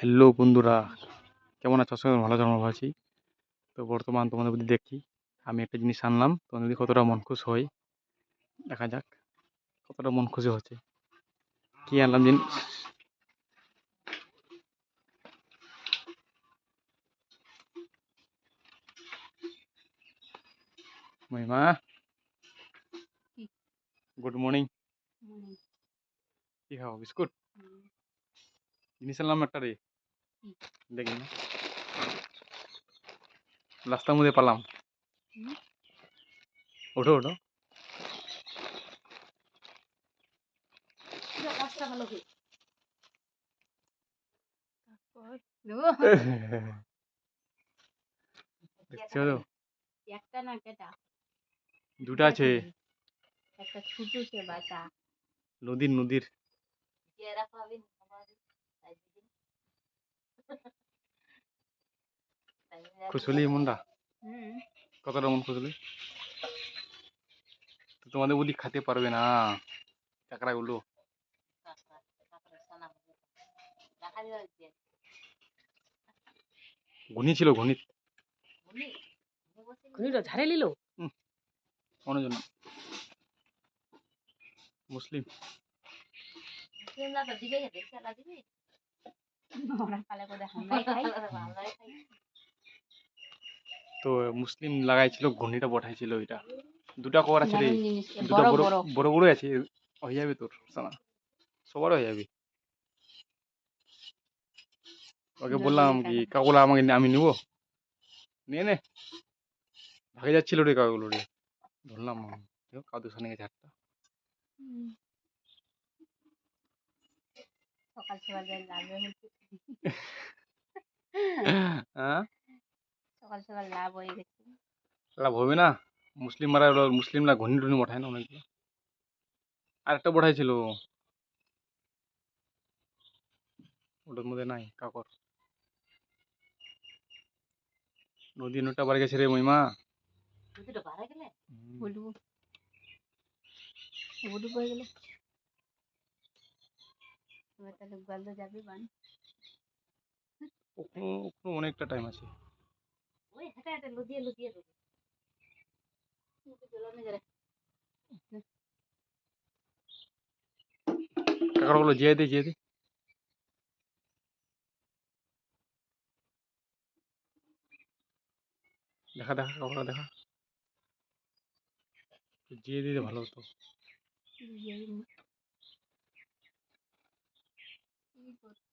Hello বন্ধুরা কেমন আছো? সবাই ভালো আছো ভালো আছি। তো বর্তমান তোমাদের প্রতি দেখি আমি একটা জিনিস আনলাম তোমাদের যদি কতটা মন খুশ হয়। দেখা যাক কতটা মন খুশি হচ্ছে। কি আনলাম জিনিস মহিমা। গুড মর্নিং কি খাও? বিস্কুট? জিনিস আনলাম একটা রে? দেখি না। রাস্তার মধ্যে পালাম। ওঠো ওঠো। দেখছ তো। একটা না কেটা দুটো আছে। একটা ছোট সে বাচ্চা নদীর নদীর। এরা পাবেন খুশলি মনটা হুম। কতটা মন খুশলি তোমাদের বুদ্ধি খেতে পারবে না। চাকরাগুলো ঘনি ছিল ঘনি ঘুরিটা ঝাড়ে নিল? অন্যজন। মুসলিম। পালে করে হামলাই খাই তো মুসলিম লাগাইছিল ঘনিটা বঠাইছিল ওইটা। দুটা কবার আছে দুটা বড় বড় বড়। আছে হয়ে যাবে তোর সানা সবার হয়ে যাবে। ওকে বললাম কি। কাকুলা আমাকে নে- আমি নিব? নিয়ে নে। ভাগে যাচ্ছিল রে কাকুগুলো রে। ধরলাম কাদু সানে গেছে হাতটা। সকাল সকাল যাই লাভ হ্যাঁ সকাল সকাল লাভ হয়ে গেছে। লাভ হবে না? মুসলিমরা মুসলিমরা ঘনি টনি বঠায় না অনেকগুলো আর একটা বঠাইছিল ওটার মধ্যে নাই কাকর। নদী নটা বাড়ি গেছে রে মহিমা। হুম। বলব। বলব হয়ে গেলে। তাহলে যাবে বান অনেকটা টাইম আছে। ওই হেঁটে হেঁটে লুদিয়ে লুদিয়ে দেবে কাকর বলো যেয়ে দে যেয়ে দেখা দেখা কাকড়া দেখা। যেয়ে দিলে ভালো হতো। কি করতে